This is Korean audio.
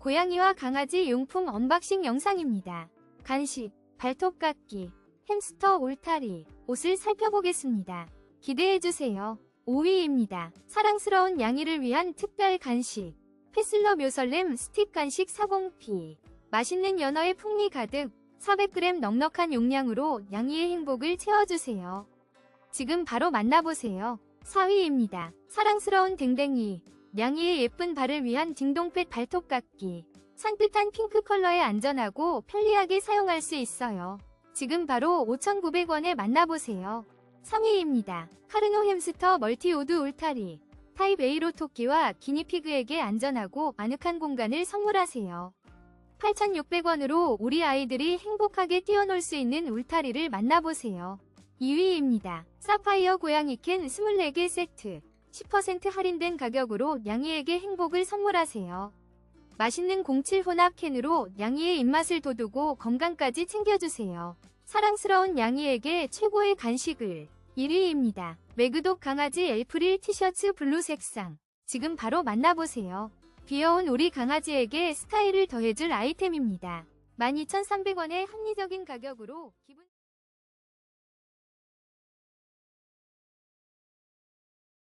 고양이와 강아지 용품 언박싱 영상입니다. 간식, 발톱 깎기, 햄스터 울타리, 옷을 살펴보겠습니다. 기대해주세요. 5위입니다. 사랑스러운 양이를 위한 특별 간식. 페슬러 묘설렘 스틱 간식 40P. 맛있는 연어의 풍미 가득 400g 넉넉한 용량으로 양이의 행복을 채워주세요. 지금 바로 만나보세요. 4위입니다. 사랑스러운 댕댕이. 양이의 예쁜 발을 위한 딩동펫 발톱 깎기. 산뜻한 핑크 컬러에 안전하고 편리하게 사용할 수 있어요. 지금 바로 5,900원에 만나보세요. 3위입니다. 카르노 햄스터 멀티우드 울타리. 타입 A로 토끼와 기니피그에게 안전하고 아늑한 공간을 선물하세요. 8,600원으로 우리 아이들이 행복하게 뛰어놀 수 있는 울타리를 만나보세요. 2위입니다. 사파이어 고양이 캔 24개 세트. 10% 할인된 가격으로 양이에게 행복을 선물하세요. 맛있는 07 혼합 캔으로 양이의 입맛을 돋우고 건강까지 챙겨주세요. 사랑스러운 양이에게 최고의 간식을 1위입니다. 매그독 강아지 엘프릴 티셔츠 블루 색상. 지금 바로 만나보세요. 귀여운 우리 강아지에게 스타일을 더해줄 아이템입니다. 12,300원의 합리적인 가격으로 기분